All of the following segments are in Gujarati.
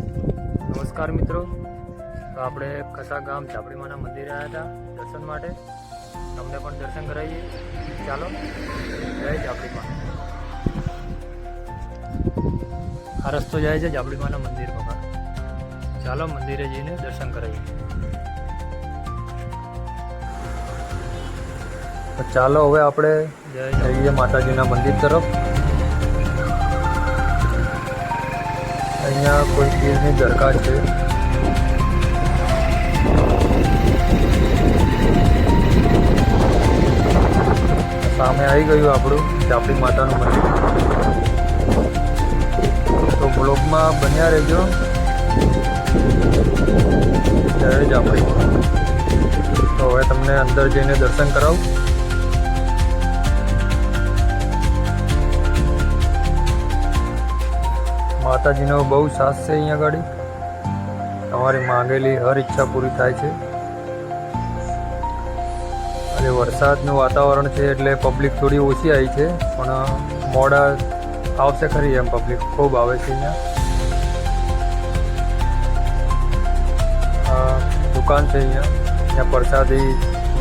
નમસ્કાર મિત્રો. તો આપણે કસા ગામ ઝાપડીમાના મંદિરે આવ્યા હતા દર્શન માટે. તમને પણ દર્શન કરાવીએ. ચાલો, જય ઝાપડીમાં આ રસ્તો જાય છે ઝાપડીમાના મંદિર પર ચાલો મંદિરે જઈને દર્શન કરાવીએ. ચાલો હવે આપણે જઈએ માતાજીના મંદિર તરફ. અહીંયા કોઈ ચીજની દરકાર છે. સામે આવી ગયું આપણું ચાપડી માતાનું મંદિર. તો બ્લોગમાં બન્યા રહેજો. જય ચાપડી તો હવે તમને અંદર જઈને દર્શન કરાવું. માતાજીનો બહુ સાથ છે અહીંયા આગળ તમારી માંગેલી હર ઈચ્છા પૂરી થાય છે. અને વરસાદનું વાતાવરણ છે એટલે પબ્લિક થોડી ઓછી આવી છે, પણ મોડા આવશે ખરી એમ પબ્લિક ખૂબ આવે છે અહીંયા. દુકાન છે અહીંયા. ત્યાં પ્રસાદી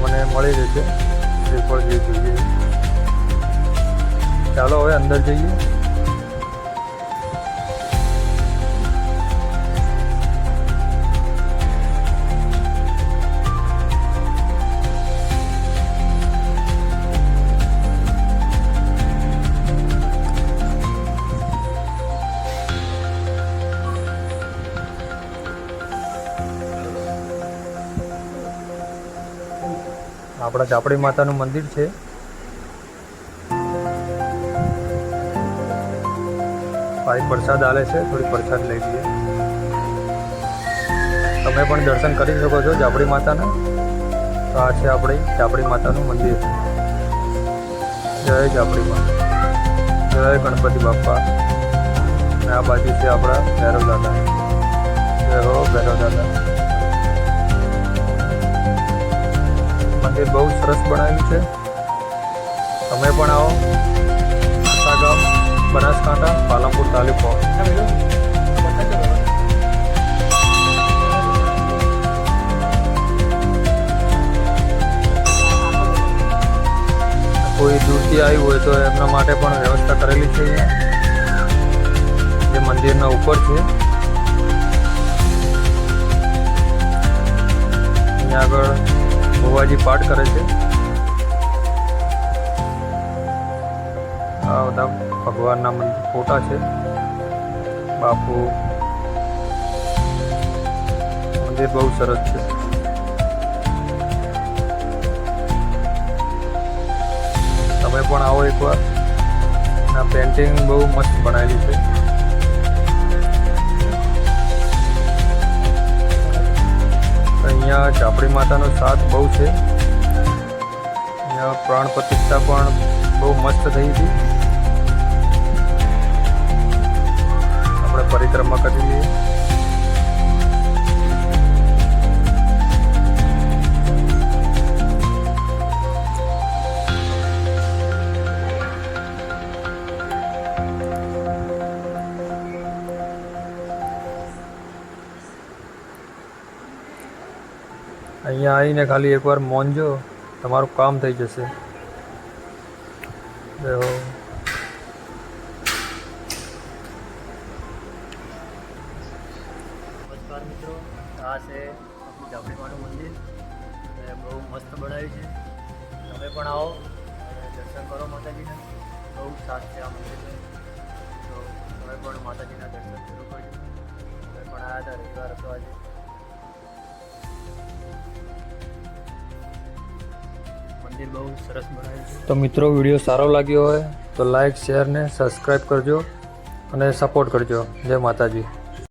મને મળી રહેશે. શ્રીફળ જોઈએ. ચાલો હવે અંદર જઈએ. આપણા ચાપડી માતાનું મંદિર છે. ભાઈ પ્રસાદ આલે છે, થોડી પ્રસાદ લઈ લઈએ. તમે પણ દર્શન કરી શકો છો ચાપડી માતાના. તો આ છે આપણી ચાપડી માતાનું મંદિર. જય ચાપડી માતા જય ગણપતિ બાપ્પા અને આ બાજુ છે આપણા ભૈરવ દાદા. હો ભૈરવ દાદા. મંદિર બહુ સરસ બનાવ્યું છે. તમે પણ આવો. આશા બનાસકાંઠા, પાલનપુર તાલુકો. કોઈ દૂરથી આવ્યું હોય તો એમના માટે પણ વ્યવસ્થા કરેલી છે જે મંદિરના ઉપર છે. અહીંયા આગળ ભુવાજી પાઠ કરે છે. આ બધા ભગવાનના મંદિર ફોટા છે. બાપુ મંદિર બહુ સરસ છે. તમે પણ આવો એકવાર. ના પેન્ટિંગ બહુ મસ્ત બનાવેલી છે. અહીંયા ચાપડી માતાનો સાથ બહુ છે. અહીંયા પ્રાણ પ્રતિષ્ઠા પણ બહુ મસ્ત થઈ હતી. આપણે પરિક્રમા કરી લઈએ. અહીંયા આવીને ખાલી એકવાર મોંજો. તમારું કામ થઈ જશે. નમસ્કાર મિત્રો. આ છે આપણું ઝાપડીમાનું મંદિર. બહુ મસ્ત બનાવ્યું છે. તમે પણ આવો. દર્શન કરો માતાજીના. બહુ સાથ છે આ મંદિરને તો. તમે પણ માતાજીના દર્શન શરૂ કરજો. તમે પણ આવ્યા હતા રવિવાર હતો આજે. મંદિર બહુ સરસ બનાવ્યું છે. તો મિત્રો, વીડિયો સારો લાગ્યો હોય તો લાઇક શેર ને સબસ્ક્રાઈબ કરજો અને સપોર્ટ કરજો. જય માતાજી.